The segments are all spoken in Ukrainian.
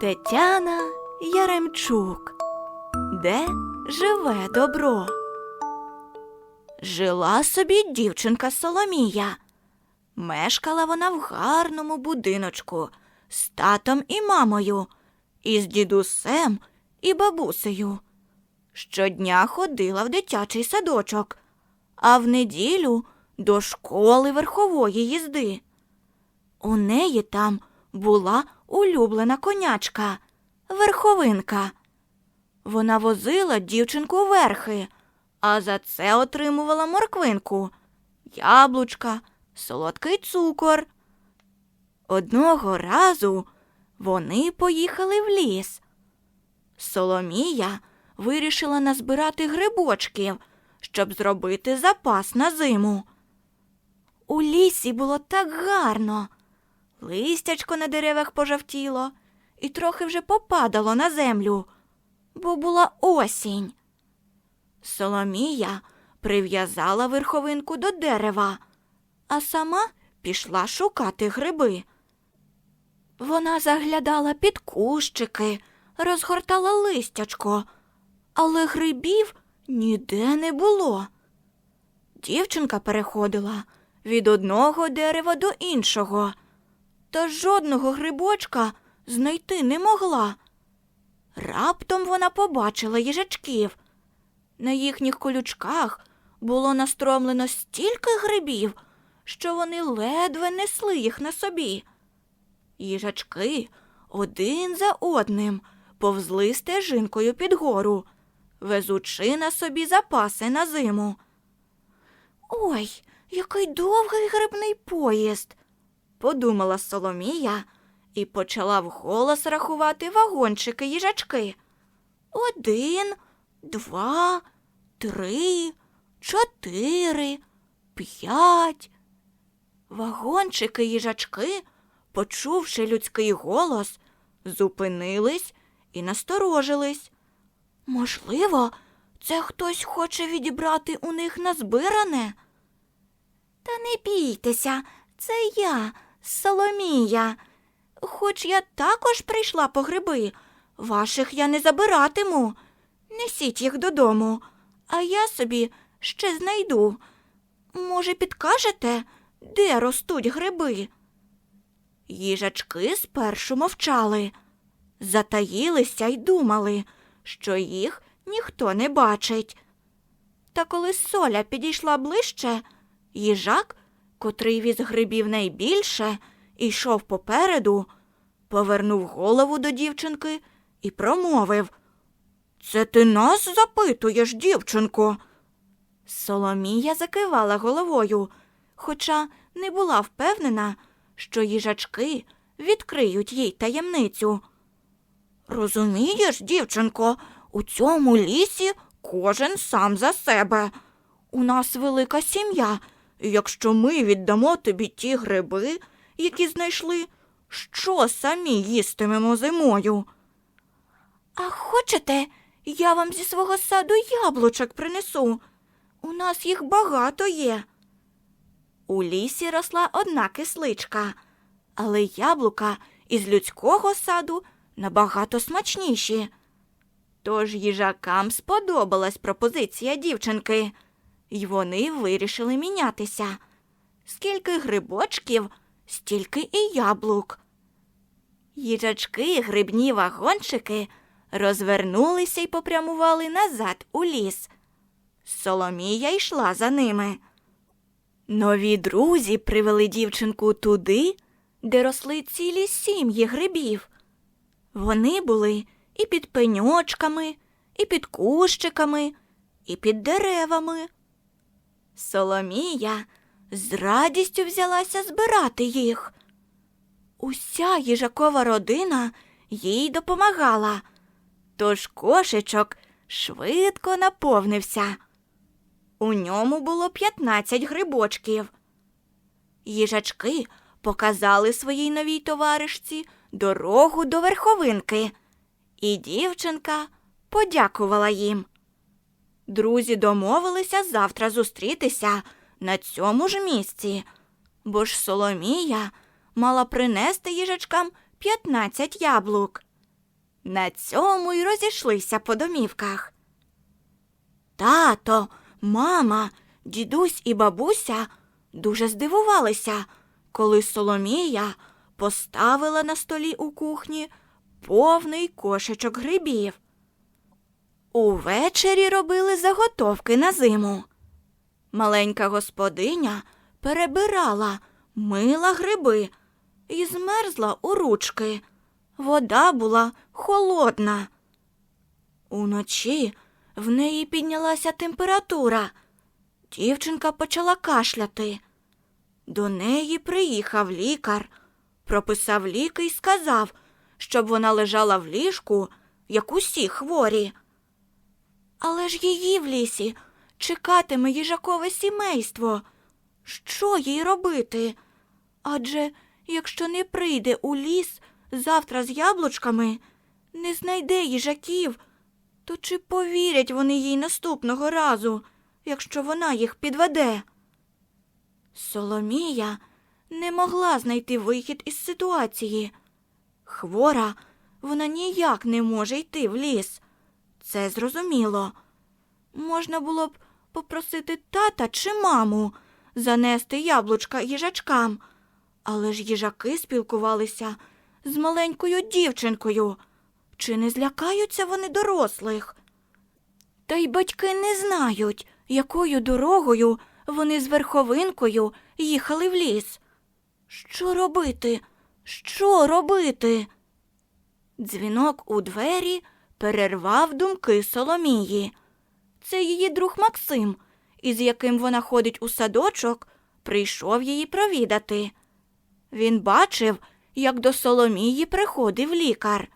Тетяна Яремчук. Де живе добро? Жила собі дівчинка Соломія. Мешкала вона в гарному будиночку з татом і мамою, і з дідусем і бабусею. Щодня ходила в дитячий садочок, а в неділю до школи верхової їзди. У неї там була улюблена конячка верховинка. Вона возила дівчинку верхи, а за це отримувала морквинку, яблучка, солодкий цукор. Одного разу вони поїхали в ліс. Соломія вирішила назбирати грибочків, щоб зробити запас на зиму. У лісі було так гарно. Листячко на деревах пожовтіло і трохи вже попадало на землю, бо була осінь. Соломія прив'язала верховинку до дерева, а сама пішла шукати гриби. Вона заглядала під кущики, розгортала листячко, але грибів ніде не було. Дівчинка переходила від одного дерева до іншого, та жодного грибочка знайти не могла. Раптом вона побачила їжачків. На їхніх колючках було настромлено стільки грибів, що вони ледве несли їх на собі. Їжачки один за одним повзли стежинкою під гору, везучи на собі запаси на зиму. Ой, який довгий грибний поїзд, подумала Соломія і почала вголос рахувати вагончики їжачки. Один, два, три, чотири, п'ять. Вагончики їжачки, почувши людський голос, зупинились і насторожились. Можливо, це хтось хоче відібрати у них назбиране? Та не бійтеся, це я, Соломія. Хоч я також прийшла по гриби, ваших я не забиратиму. Несіть їх додому, а я собі ще знайду. Може, підкажете, де ростуть гриби? Їжачки спершу мовчали, затаїлися й думали, що їх ніхто не бачить. Та коли соля підійшла ближче, їжак, котрий віз грибів найбільше, йшов попереду, повернув голову до дівчинки і промовив Це ти нас запитуєш, дівчинко? Соломія закивала головою, хоча не була впевнена, що їжачки відкриють їй таємницю. Розумієш, дівчинко, у цьому лісі кожен сам за себе. У нас велика сім'я, якщо ми віддамо тобі ті гриби, які знайшли, що самі їстимемо зимою? А хочете, я вам зі свого саду яблучок принесу? У нас їх багато є. У лісі росла одна кисличка, але яблука із людського саду набагато смачніші. Тож їжакам сподобалась пропозиція дівчинки, й вони вирішили мінятися. Скільки грибочків, стільки і яблук. Їжачки, грибні вагончики розвернулися й попрямували назад у ліс. Соломія йшла за ними. Нові друзі привели дівчинку туди, де росли цілі сім'ї грибів. Вони були і під пеньочками, і під кущиками, і під деревами. Соломія з радістю взялася збирати їх. Уся їжакова родина їй допомагала, тож кошечок швидко наповнився. У ньому було 15 грибочків. Їжачки показали своїй новій товаришці дорогу до верховинки, і дівчинка подякувала їм. Друзі домовилися завтра зустрітися на цьому ж місці, бо ж Соломія мала принести їжачкам 15 яблук. На цьому й розійшлися по домівках. Тато, мама, дідусь і бабуся дуже здивувалися, коли Соломія поставила на столі у кухні повний кошечок грибів. Увечері робили заготовки на зиму. Маленька господиня перебирала, мила гриби і змерзла у ручки. Вода була холодна. Уночі в неї піднялася температура. Дівчинка почала кашляти. До неї приїхав лікар, прописав ліки і сказав, щоб вона лежала в ліжку, як усі хворі. Але ж її в лісі чекатиме їжакове сімейство. Що їй робити? Адже якщо не прийде у ліс завтра з яблучками, не знайде їжаків, то чи повірять вони їй наступного разу, якщо вона їх підведе? Соломія не могла знайти вихід із ситуації. Хвора, вона ніяк не може йти в ліс. Це зрозуміло. Можна було б попросити тата чи маму занести яблучка їжачкам, але ж їжаки спілкувалися з маленькою дівчинкою. Чи не злякаються вони дорослих? Та й батьки не знають, якою дорогою вони з верховинкою їхали в ліс. Що робити? Що робити? Дзвінок у двері перервав думки Соломії. Це її друг Максим, із яким вона ходить у садочок, прийшов її провідати. Він бачив, як до Соломії приходив лікар.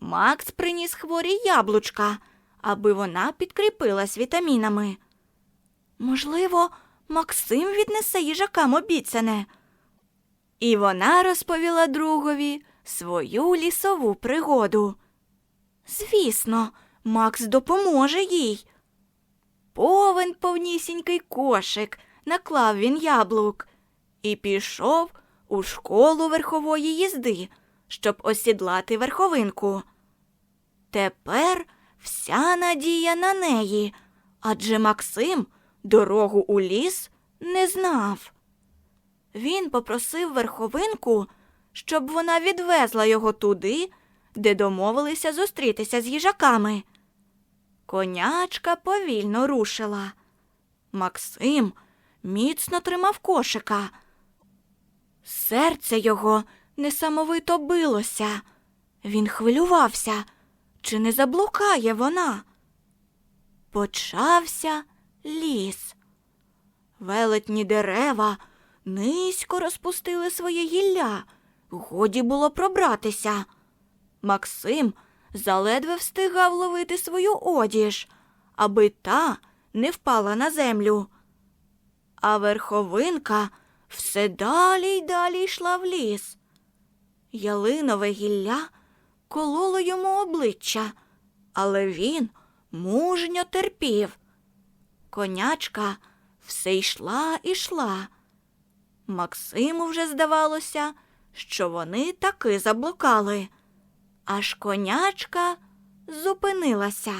Макс приніс хворі яблучка, аби вона підкріпилась вітамінами. Можливо, Максим віднесе їжакам обіцяне. І вона розповіла другові свою лісову пригоду. Звісно, Макс допоможе їй. Повен повнісінький кошик наклав він яблук і пішов у школу верхової їзди, щоб осідлати верховинку. Тепер вся надія на неї, адже Максим дорогу у ліс не знав. Він попросив верховинку, щоб вона відвезла його туди, де домовилися зустрітися з їжаками. Конячка повільно рушила. Максим міцно тримав кошика. Серце його несамовито билося. Він хвилювався, чи не заблукає вона. Почався ліс. Велетні дерева низько розпустили своє гілля. Годі було пробратися. Максим заледве встигав ловити свою одіж, аби та не впала на землю. А верховинка все далі й далі йшла в ліс. Ялинове гілля кололо йому обличчя, але він мужньо терпів. Конячка все йшла і йшла. Максиму вже здавалося, що вони таки заблукали. Аж конячка зупинилася.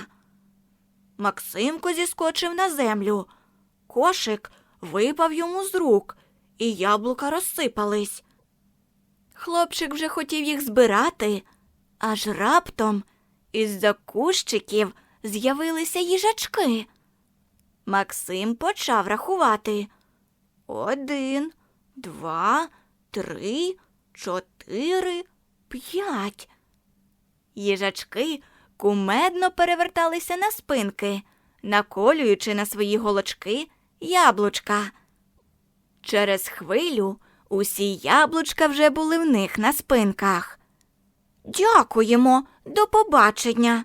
Максимко зіскочив на землю. Кошик випав йому з рук, і яблука розсипались. Хлопчик вже хотів їх збирати, аж раптом із-за кущиків з'явилися їжачки. Максим почав рахувати. Один, два, три, чотири, п'ять. Їжачки кумедно переверталися на спинки, наколюючи на свої голочки яблучка. Через хвилю усі яблучка вже були в них на спинках. Дякуємо, до побачення.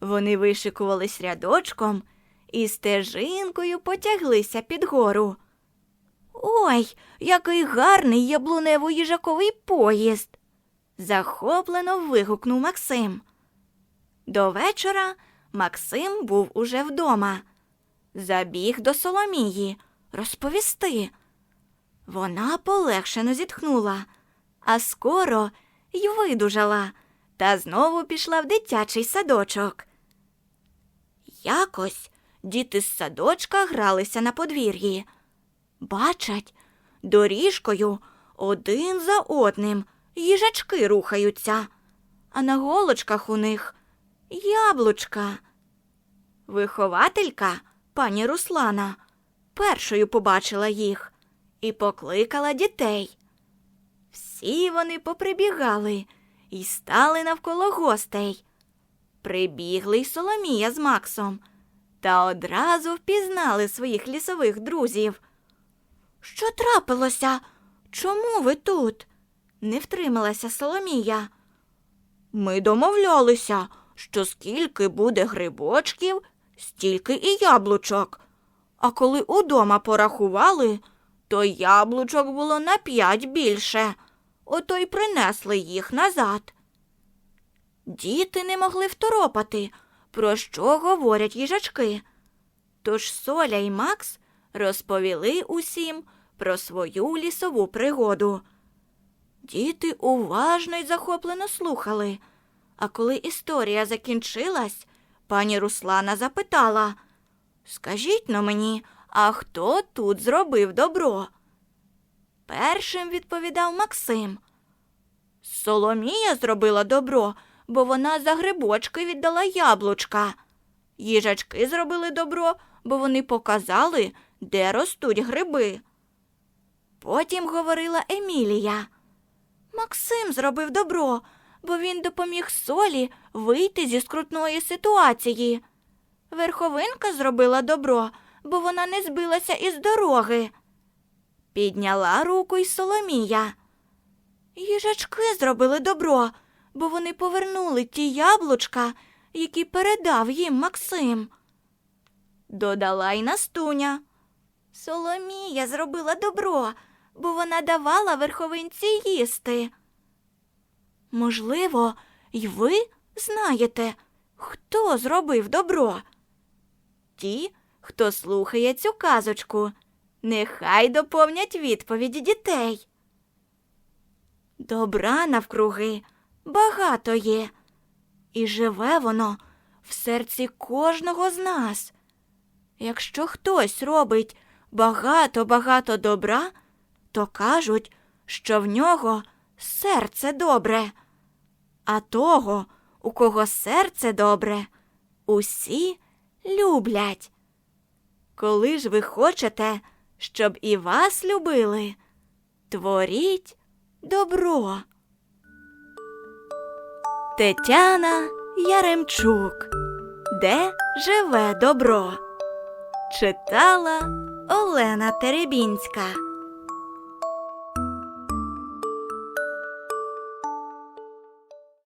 Вони вишикувались рядочком і стежинкою потяглися під гору. Ой, який гарний яблунево-їжаковий поїзд. Захоплено вигукнув Максим. До вечора Максим був уже вдома. Забіг до Соломії розповісти. Вона полегшено зітхнула, а скоро й видужала, та знову пішла в дитячий садочок. Якось діти з садочка гралися на подвір'ї. Бачать, доріжкою один за одним їжачки рухаються, а на голочках у них яблучка. Вихователька, пані Руслана, першою побачила їх і покликала дітей. Всі вони поприбігали і стали навколо гостей. Прибігли й Соломія з Максом та одразу впізнали своїх лісових друзів. Що трапилося? Чому ви тут? Не втрималася Соломія. Ми домовлялися, що скільки буде грибочків, стільки і яблучок. А коли удома порахували, то яблучок було на п'ять більше. Ото й принесли їх назад. Діти не могли второпати, про що говорять їжачки. Тож Соля і Макс розповіли усім про свою лісову пригоду. Діти уважно й захоплено слухали. А коли історія закінчилась, пані Руслана запитала Скажіть но мені, а хто тут зробив добро? Першим відповідав Максим. Соломія зробила добро, бо вона за грибочки віддала яблучка. Їжачки зробили добро, бо вони показали, де ростуть гриби. Потім говорила Емілія. Максим зробив добро, бо він допоміг солі вийти зі скрутної ситуації. Верховинка зробила добро, бо вона не збилася із дороги. Підняла руку й Соломія. Їжачки зробили добро, бо вони повернули ті яблучка, які передав їм Максим. Додала й Настуня. Соломія зробила добро, бо вона давала верховинці їсти. Можливо, й ви знаєте, хто зробив добро? Ті, хто слухає цю казочку, нехай доповнять відповіді дітей. Добра навкруги багато є, і живе воно в серці кожного з нас. Якщо хтось робить багато-багато добра, то кажуть, що в нього серце добре, а того, у кого серце добре, усі люблять. Коли ж ви хочете, щоб і вас любили, творіть добро. Тетяна Яремчук. Де живе добро? Читала Олена Теребінська.